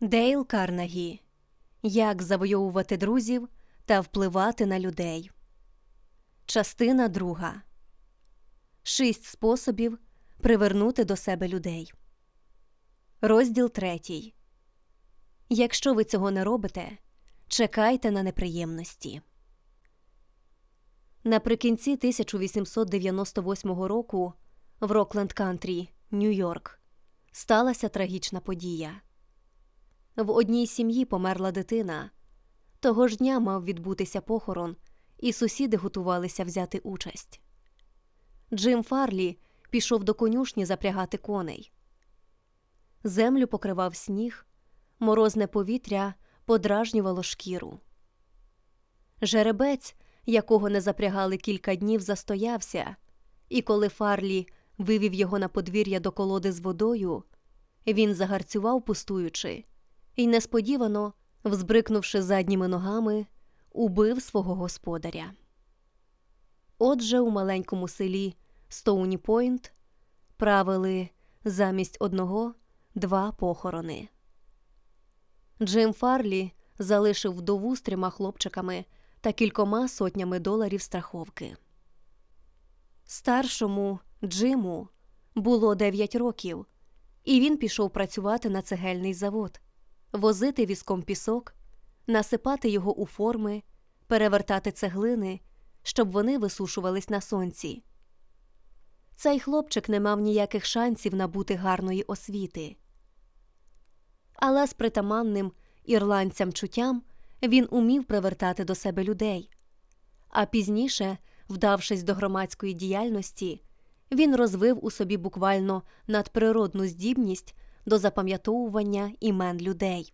Дейл Карнагі Як завойовувати друзів та впливати на людей. Частина друга. Шість способів привернути до себе людей. Розділ третій. Якщо ви цього не робите, чекайте на неприємності. Наприкінці 1898 року в Рокленд Кантрі, Нью-Йорк, сталася трагічна подія. В одній сім'ї померла дитина. Того ж дня мав відбутися похорон, і сусіди готувалися взяти участь. Джим Фарлі пішов до конюшні запрягати коней. Землю покривав сніг, морозне повітря подражнювало шкіру. Жеребець, якого не запрягали кілька днів, застоявся, і коли Фарлі вивів його на подвір'я до колоди з водою, він загарцював, пустуючи, і несподівано, взбрикнувши задніми ногами, убив свого господаря. Отже, у маленькому селі Стоуні Пойнт правили замість одного два похорони. Джим Фарлі залишив вдову з трьома хлопчиками та кількома сотнями доларів страховки. Старшому Джиму було 9 років, і він пішов працювати на цегельний завод, возити візком пісок, насипати його у форми, перевертати цеглини, щоб вони висушувались на сонці. Цей хлопчик не мав ніяких шансів набути гарної освіти. Але з притаманним ірландцям чуттям він умів привертати до себе людей. А пізніше, вдавшись до громадської діяльності, він розвив у собі буквально надприродну здібність до запам'ятовування імен людей.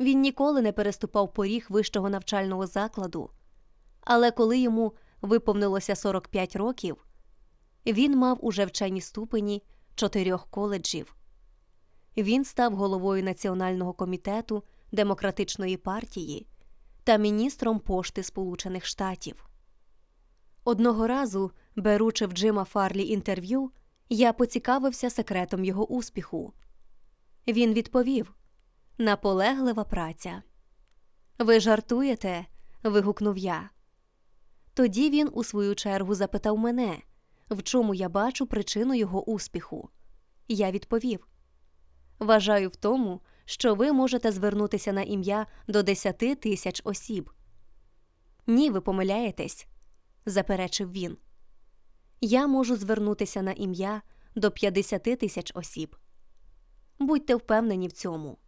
Він ніколи не переступав поріг вищого навчального закладу, але коли йому виповнилося 45 років, він мав уже вчені ступені чотирьох коледжів. Він став головою Національного комітету Демократичної партії та міністром пошти Сполучених Штатів. Одного разу, беручи в Джима Фарлі інтерв'ю, я поцікавився секретом його успіху. Він відповів наполеглива праця. Ви жартуєте? вигукнув я. Тоді він у свою чергу запитав мене, в чому я бачу причину його успіху. Я відповів Вважаю в тому, що ви можете звернутися на ім'я до 10 тисяч осіб. Ні, ви помиляєтесь, заперечив він. Я можу звернутися на ім'я до 50 тисяч осіб. Будьте впевнені в цьому.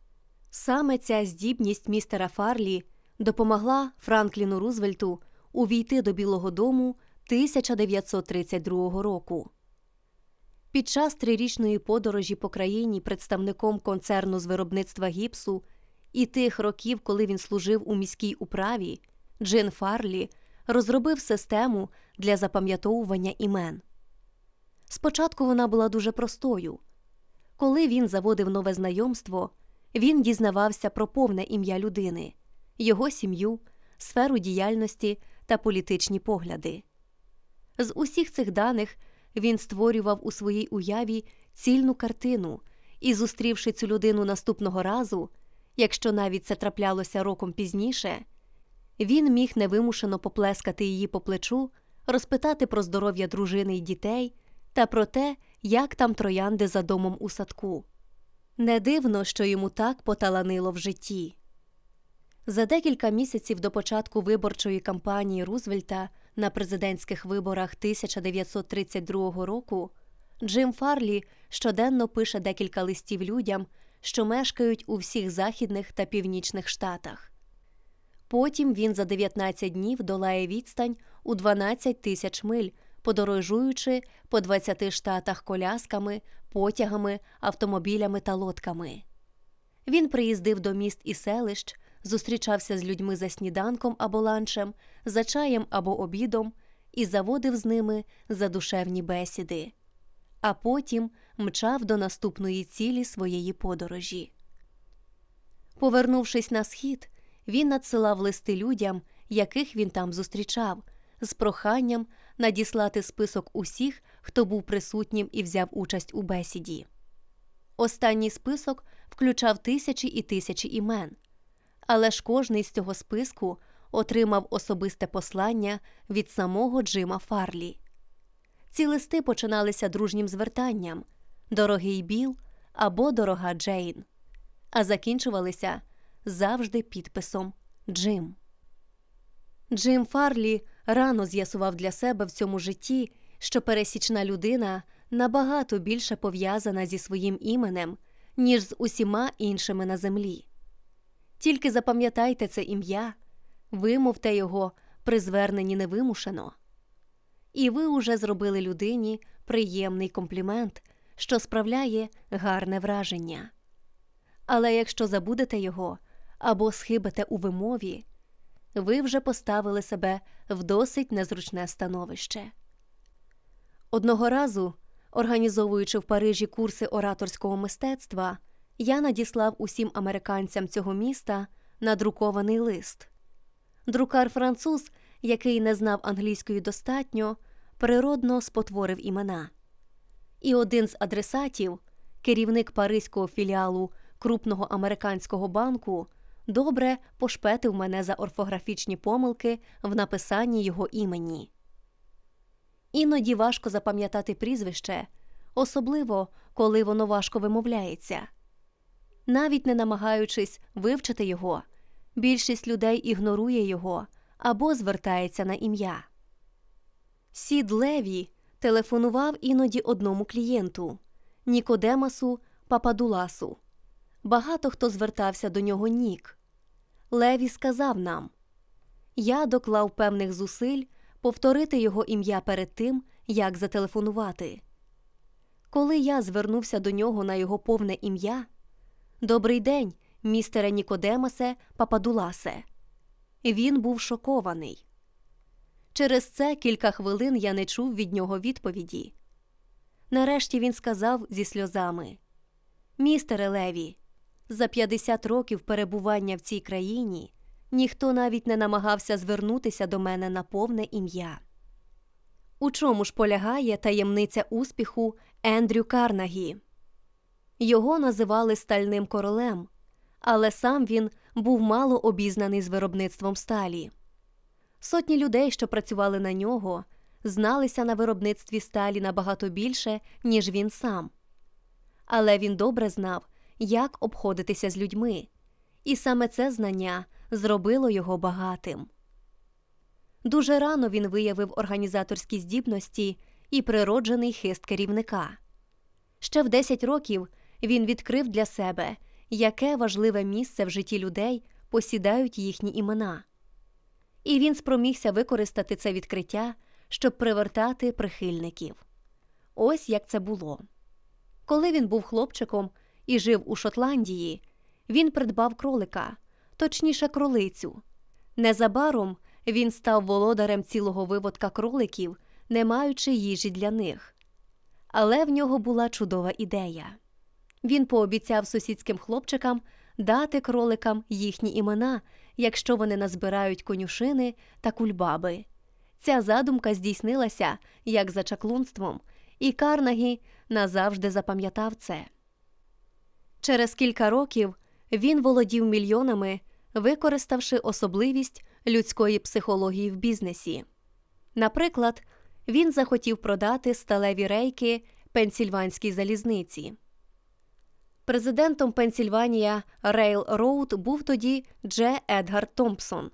Саме ця здібність містера Фарлі допомогла Франкліну Рузвельту увійти до Білого Дому 1932 року. Під час трирічної подорожі по країні представником концерну з виробництва гіпсу і тих років, коли він служив у міській управі, Джин Фарлі розробив систему для запам'ятовування імен. Спочатку вона була дуже простою. Коли він заводив нове знайомство, він дізнавався про повне ім'я людини, його сім'ю, сферу діяльності та політичні погляди. З усіх цих даних він створював у своїй уяві цільну картину і, зустрівши цю людину наступного разу, якщо навіть це траплялося роком пізніше, він міг невимушено поплескати її по плечу, розпитати про здоров'я дружини й дітей та про те, як там троянди за домом у садку. Не дивно, що йому так поталанило в житті. За декілька місяців до початку виборчої кампанії Рузвельта на президентських виборах 1932 року Джим Фарлі щоденно пише декілька листів людям, що мешкають у всіх західних та північних штатах. Потім він за 19 днів долає відстань у 12 тисяч миль, подорожуючи по 20 штатах колясками, потягами, автомобілями та лодками. Він приїздив до міст і селищ, зустрічався з людьми за сніданком або ланчем, за чаєм або обідом і заводив з ними задушевні бесіди, а потім мчав до наступної цілі своєї подорожі. Повернувшись на схід, він надсилав листи людям, яких він там зустрічав, з проханням надіслати список усіх, хто був присутнім і взяв участь у бесіді. Останній список включав тисячі і тисячі імен, але ж кожний з цього списку отримав особисте послання від самого Джима Фарлі. Ці листи починалися дружнім звертанням Дорогий Біл або Дорога Джейн, а закінчувалися завжди підписом Джим. Джим Фарлі рано з'ясував для себе в цьому житті, що пересічна людина набагато більше пов'язана зі своїм іменем, ніж з усіма іншими на землі. Тільки запам'ятайте це ім'я, вимовте його при зверненні невимушено. І ви уже зробили людині приємний комплімент, що справляє гарне враження. Але якщо забудете його або схибите у вимові, ви вже поставили себе в досить незручне становище. Одного разу, організовуючи в Парижі курси ораторського мистецтва, я надіслав усім американцям цього міста надрукований лист. Друкар француз, який не знав англійської достатньо, природно спотворив імена. І один з адресатів, керівник паризького філіалу крупного американського банку, добре пошпетив мене за орфографічні помилки в написанні його імені. Іноді важко запам'ятати прізвище, особливо коли воно важко вимовляється. Навіть не намагаючись вивчити його, більшість людей ігнорує його або звертається на ім'я. Сід Леві телефонував іноді одному клієнту Нікодемасу Пападуласу. Багато хто звертався до нього нік. Леві сказав нам Я доклав певних зусиль повторити його ім'я перед тим, як зателефонувати. Коли я звернувся до нього на його повне ім'я Добрий день, містере Нікодемасе Пападуласе. Він був шокований. Через це кілька хвилин я не чув від нього відповіді. Нарешті він сказав зі сльозами Містере Леві, за 50 років перебування в цій країні ніхто навіть не намагався звернутися до мене на повне ім'я. У чому ж полягає таємниця успіху Ендрю Карнагі? Його називали стальним королем, але сам він був мало обізнаний з виробництвом сталі. Сотні людей, що працювали на нього, зналися на виробництві сталі набагато більше, ніж він сам. Але він добре знав, як обходитися з людьми, і саме це знання зробило його багатим. Дуже рано він виявив організаторські здібності і природжений хист керівника. Ще в 10 років він відкрив для себе, яке важливе місце в житті людей посідають їхні імена. І він спромігся використати це відкриття, щоб привертати прихильників. Ось як це було. Коли він був хлопчиком і жив у Шотландії, він придбав кролика, точніше, кролицю. Незабаром він став володарем цілого виводка кроликів, не маючи їжі для них. Але в нього була чудова ідея. Він пообіцяв сусідським хлопчикам дати кроликам їхні імена, якщо вони назбирають конюшини та кульбаби. Ця задумка здійснилася як за чаклунством, і Карнагі назавжди запам'ятав це. Через кілька років він володів мільйонами, використавши особливість людської психології в бізнесі. Наприклад, він захотів продати сталеві рейки пенсільванській залізниці. Президентом Пенсільванія Рейл Роуд був тоді Дже Едгар Томпсон.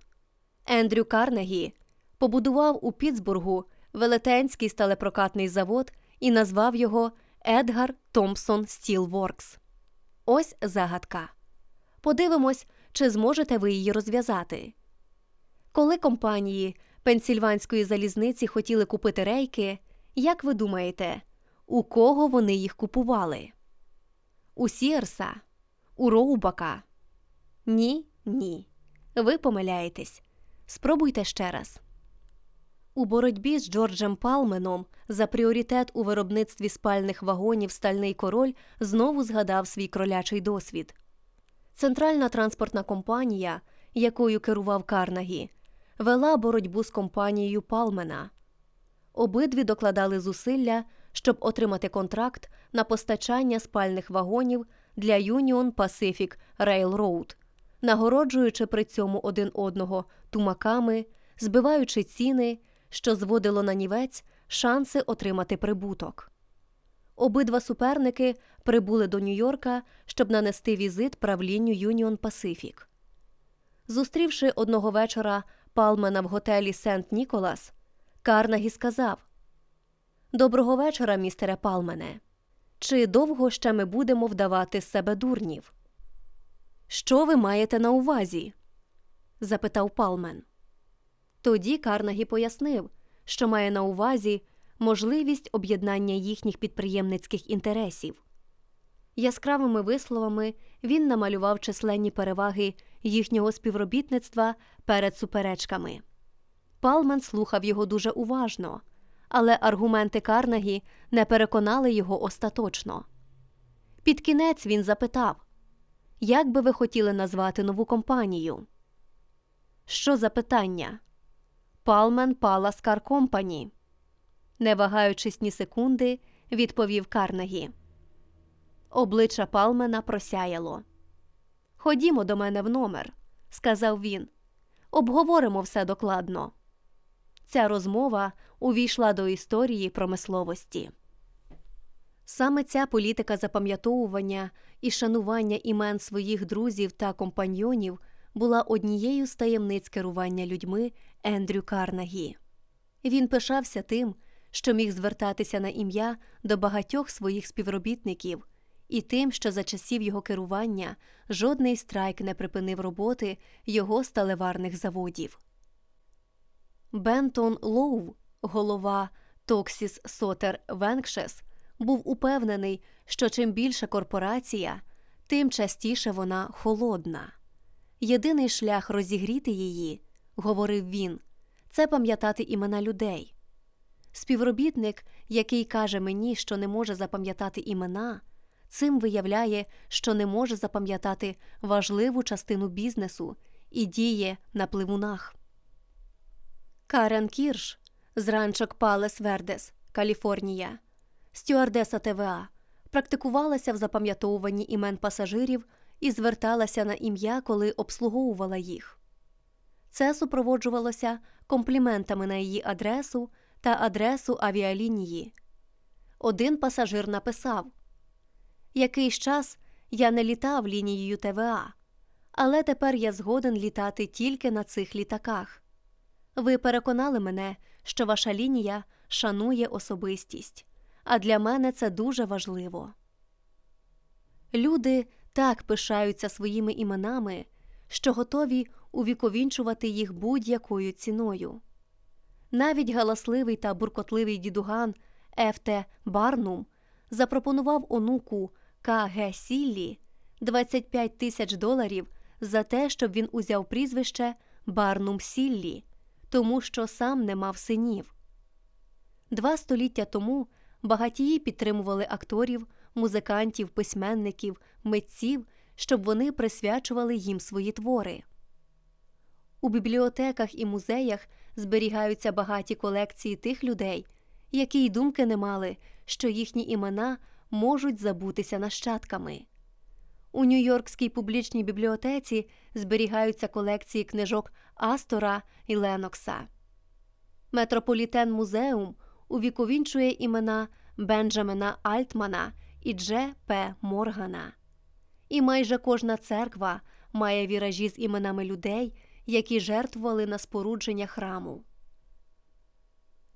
Ендрю Карнегі побудував у Пітсбургу велетенський сталепрокатний завод і назвав його Едгар Томпсон Стілворкс. Ось загадка. Подивимось, чи зможете ви її розв'язати. Коли компанії Пенсільванської залізниці хотіли купити рейки, як ви думаєте, у кого вони їх купували? У Сірса, у Роубака? Ні, ні. Ви помиляєтесь. Спробуйте ще раз. У боротьбі з Джорджем Палменом за пріоритет у виробництві спальних вагонів Стальний король знову згадав свій кролячий досвід. Центральна транспортна компанія, якою керував Карнагі, вела боротьбу з компанією Палмена. Обидві докладали зусилля, щоб отримати контракт на постачання спальних вагонів для Union Pacific Railroad, нагороджуючи при цьому один одного тумаками, збиваючи ціни, що зводило на нівець шанси отримати прибуток. Обидва суперники прибули до Нью-Йорка, щоб нанести візит правлінню Union Pacific. Зустрівши одного вечора Палмена в готелі Сент Ніколас, Карнагі сказав Доброго вечора, містере Палмене. Чи довго ще ми будемо вдавати з себе дурнів? Що ви маєте на увазі? запитав Палмен. Тоді Карнагі пояснив, що має на увазі можливість об'єднання їхніх підприємницьких інтересів. Яскравими висловами він намалював численні переваги їхнього співробітництва перед суперечками. Палмен слухав його дуже уважно, але аргументи Карнагі не переконали його остаточно. Під кінець він запитав Як би ви хотіли назвати нову компанію? Що за питання? Палмен Палас Кар Компані. Не вагаючись ні секунди, відповів Карнегі. Обличчя Палмена просяяло. Ходімо до мене в номер, сказав він. Обговоримо все докладно. Ця розмова увійшла до історії промисловості. Саме ця політика запам'ятовування і шанування імен своїх друзів та компаньйонів була однією з таємниць керування людьми Ендрю Карнагі. Він пишався тим, що міг звертатися на ім'я до багатьох своїх співробітників, і тим, що за часів його керування жодний страйк не припинив роботи його сталеварних заводів. Бентон Лоу, голова Токсіс Сотер Венкшес, був упевнений, що чим більша корпорація, тим частіше вона холодна. Єдиний шлях розігріти її, говорив він, це пам'ятати імена людей. Співробітник, який каже мені, що не може запам'ятати імена, цим виявляє, що не може запам'ятати важливу частину бізнесу і діє на пливунах. Карен Кірш з ранчок Палес Вердес, Каліфорнія, стюардеса ТВА, практикувалася в запам'ятовуванні імен пасажирів і зверталася на ім'я, коли обслуговувала їх. Це супроводжувалося компліментами на її адресу та адресу авіалінії. Один пасажир написав Якийсь час я не літав лінією ТВА, але тепер я згоден літати тільки на цих літаках. Ви переконали мене, що ваша лінія шанує особистість, а для мене це дуже важливо. Люди так пишаються своїми іменами, що готові увіковінчувати їх будь-якою ціною. Навіть галасливий та буркотливий дідуган Ефте Барнум запропонував онуку К.Г. Сіллі 25 тисяч доларів за те, щоб він узяв прізвище Барнум Сіллі, тому що сам не мав синів. Два століття тому багатії підтримували акторів, музикантів, письменників, митців, щоб вони присвячували їм свої твори. У бібліотеках і музеях зберігаються багаті колекції тих людей, які й думки не мали, що їхні імена можуть забутися нащадками. У Нью-Йоркській публічній бібліотеці зберігаються колекції книжок Астора і Ленокса. Метрополітен Музеум увіковінчує імена Бенджамена Альтмана і Дже П. Моргана. І майже кожна церква має віражі з іменами людей, які жертвували на спорудження храму.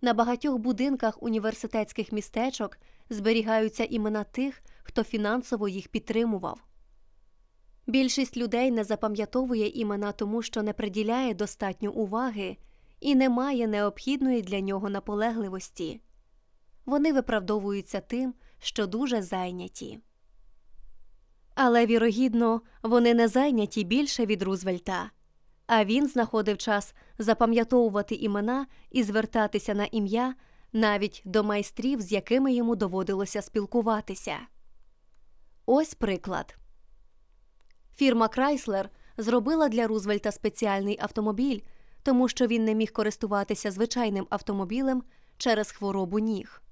На багатьох будинках університетських містечок зберігаються імена тих, хто фінансово їх підтримував. Більшість людей не запам'ятовує імена тому, що не приділяє достатньо уваги і не має необхідної для нього наполегливості. Вони виправдовуються тим, що дуже зайняті. Але, вірогідно, вони не зайняті більше від Рузвельта, а він знаходив час запам'ятовувати імена і звертатися на ім'я навіть до майстрів, з якими йому доводилося спілкуватися. Ось приклад. Фірма Крайслер зробила для Рузвельта спеціальний автомобіль, тому що він не міг користуватися звичайним автомобілем через хворобу ніг.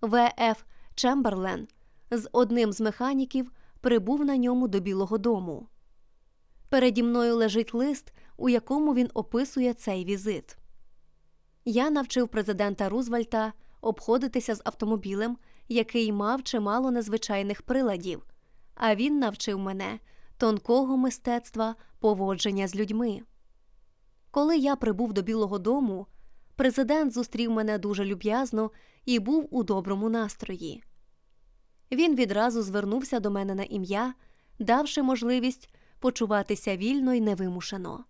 В.Ф. Чемберлен з одним з механіків прибув на ньому до Білого дому. Переді мною лежить лист, у якому він описує цей візит. Я навчив президента Рузвельта обходитися з автомобілем, який мав чимало незвичайних приладів, а він навчив мене тонкого мистецтва поводження з людьми. Коли я прибув до Білого дому, президент зустрів мене дуже люб'язно і був у доброму настрої. Він відразу звернувся до мене на ім'я, давши можливість почуватися вільно й невимушено.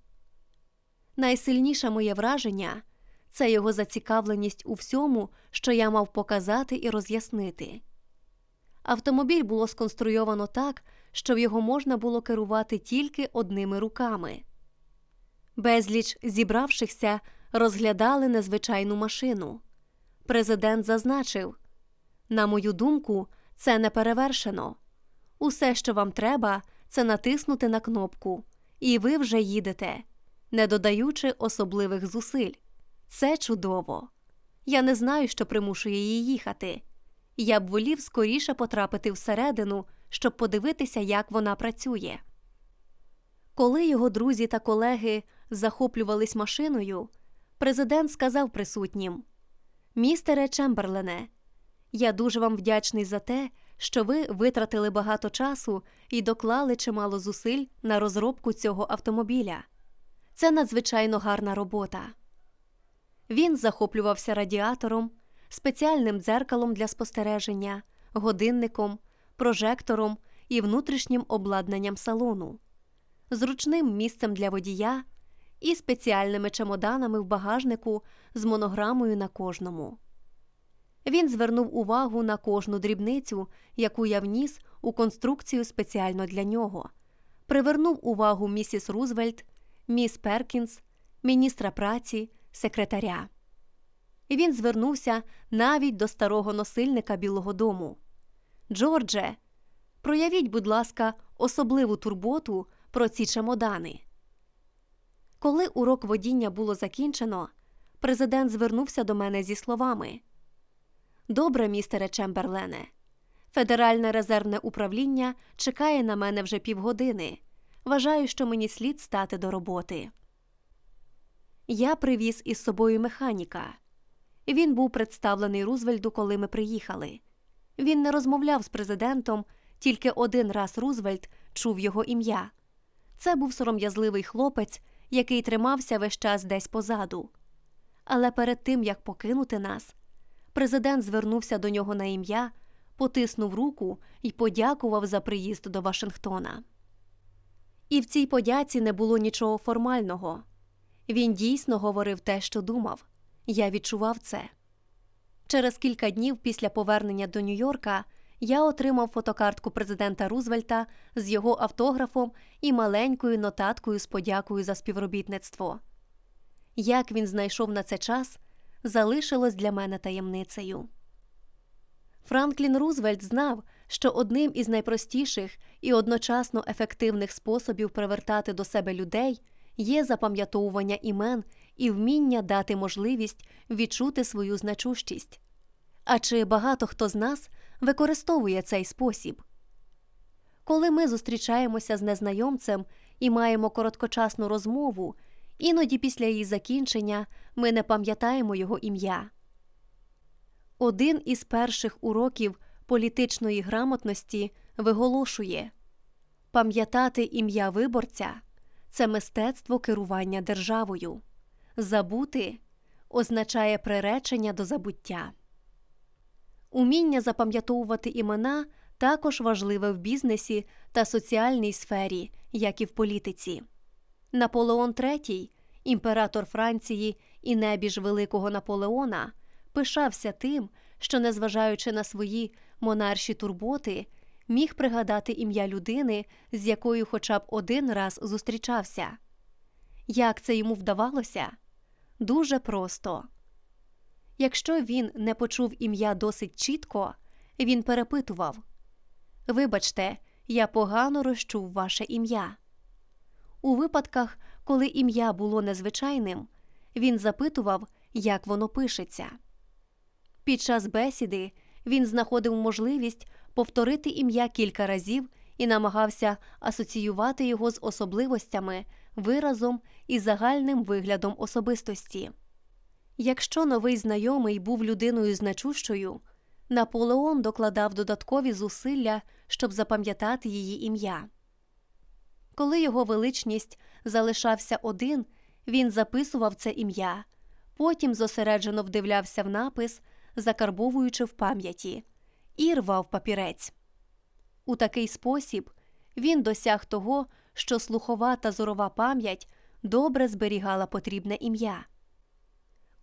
Найсильніше моє враження це його зацікавленість у всьому, що я мав показати і роз'яснити. Автомобіль було сконструйовано так, що його можна було керувати тільки одними руками. Безліч зібравшихся розглядали незвичайну машину. Президент зазначив на мою думку, це не перевершено. Усе, що вам треба, це натиснути на кнопку, і ви вже їдете, не додаючи особливих зусиль. Це чудово. Я не знаю, що примушує її їхати. Я б волів скоріше потрапити всередину, щоб подивитися, як вона працює. Коли його друзі та колеги захоплювались машиною, президент сказав присутнім Містере Чемберлене, я дуже вам вдячний за те, що ви витратили багато часу і доклали чимало зусиль на розробку цього автомобіля. Це надзвичайно гарна робота. Він захоплювався радіатором, спеціальним дзеркалом для спостереження, годинником, прожектором і внутрішнім обладнанням салону, зручним місцем для водія і спеціальними чемоданами в багажнику з монограмою на кожному. Він звернув увагу на кожну дрібницю, яку я вніс у конструкцію спеціально для нього, привернув увагу місіс Рузвельт, міс Перкінс, міністра праці, секретаря. Він звернувся навіть до старого носильника Білого дому. Джордже, проявіть, будь ласка, особливу турботу про ці чемодани. Коли урок водіння було закінчено, президент звернувся до мене зі словами Добре, містере Чемберлене. Федеральне резервне управління чекає на мене вже півгодини. Вважаю, що мені слід стати до роботи. Я привіз із собою механіка. Він був представлений Рузвельду, коли ми приїхали. Він не розмовляв з президентом, тільки один раз Рузвельд чув його ім'я. Це був сором'язливий хлопець, який тримався весь час десь позаду. Але перед тим як покинути нас, президент звернувся до нього на ім'я, потиснув руку і подякував за приїзд до Вашингтона. І в цій подяці не було нічого формального. Він дійсно говорив те, що думав. Я відчував це. Через кілька днів після повернення до Нью-Йорка я отримав фотокартку президента Рузвельта з його автографом і маленькою нотаткою з подякою за співробітництво. Як він знайшов на це час, залишилось для мене таємницею. Франклін Рузвельт знав, що одним із найпростіших і одночасно ефективних способів привертати до себе людей є запам'ятовування імен і вміння дати можливість відчути свою значущість. А чи багато хто з нас використовує цей спосіб? Коли ми зустрічаємося з незнайомцем і маємо короткочасну розмову, іноді після її закінчення ми не пам'ятаємо його ім'я. Один із перших уроків політичної грамотності виголошує пам'ятати ім'я виборця це мистецтво керування державою, забути означає приречення до забуття. Уміння запам'ятовувати імена також важливе в бізнесі та соціальній сфері, як і в політиці. Наполеон III, імператор Франції і небіж великого Наполеона, пишався тим, що, незважаючи на свої монарші турботи, міг пригадати ім'я людини, з якою хоча б один раз зустрічався. Як це йому вдавалося? Дуже просто. Якщо він не почув ім'я досить чітко, він перепитував Вибачте, я погано розчув ваше ім'я. У випадках, коли ім'я було незвичайним, він запитував, як воно пишеться. Під час бесіди він знаходив можливість повторити ім'я кілька разів і намагався асоціювати його з особливостями, виразом і загальним виглядом особистості. Якщо новий знайомий був людиною значущою, Наполеон докладав додаткові зусилля, щоб запам'ятати її ім'я. Коли його величність залишався один, він записував це ім'я, потім зосереджено вдивлявся в напис, закарбовуючи в пам'яті, і рвав папірець. У такий спосіб він досяг того, що слухова та зорова пам'ять добре зберігала потрібне ім'я.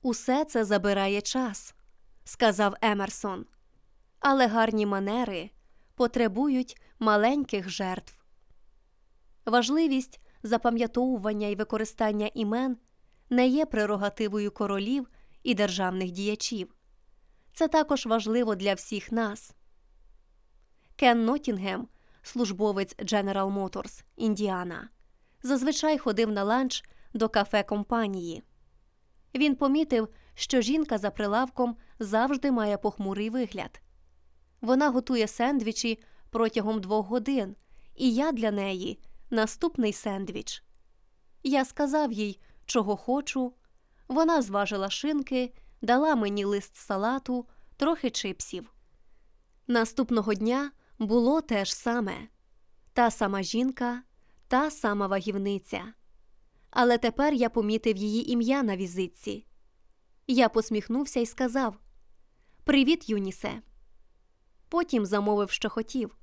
Усе це забирає час, сказав Емерсон, але гарні манери потребують маленьких жертв. Важливість запам'ятовування і використання імен не є прерогативою королів і державних діячів. Це також важливо для всіх нас. Кен Ноттінгем, службовець General Motors, Індіана, зазвичай ходив на ланч до кафе компанії. Він помітив, що жінка за прилавком завжди має похмурий вигляд. Вона готує сендвічі протягом двох годин, і я для неї наступний сендвіч. Я сказав їй, чого хочу. Вона зважила шинки, дала мені лист салату, трохи чипсів. Наступного дня було те ж саме та сама жінка, та сама вагівниця. Але тепер я помітив її ім'я на візитці. Я посміхнувся і сказав Привіт, Юнісе. Потім замовив, що хотів.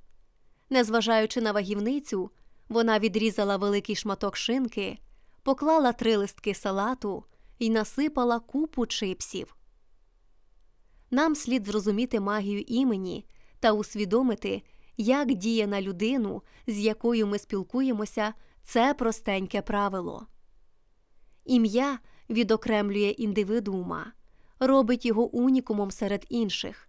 Незважаючи на вагівницю, вона відрізала великий шматок шинки, поклала три листки салату і насипала купу чипсів. Нам слід зрозуміти магію імені та усвідомити, як діє на людину, з якою ми спілкуємося, це простеньке правило. Ім'я відокремлює індивидуума, робить його унікумом серед інших.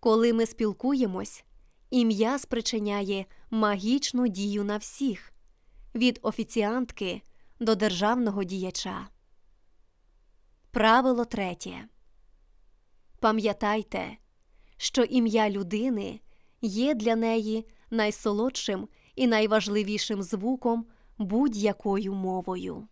Коли ми спілкуємось, ім'я спричиняє магічну дію на всіх від офіціантки до державного діяча. Правило третє. Пам'ятайте, що ім'я людини є для неї найсолодшим і найважливішим звуком будь-якою мовою.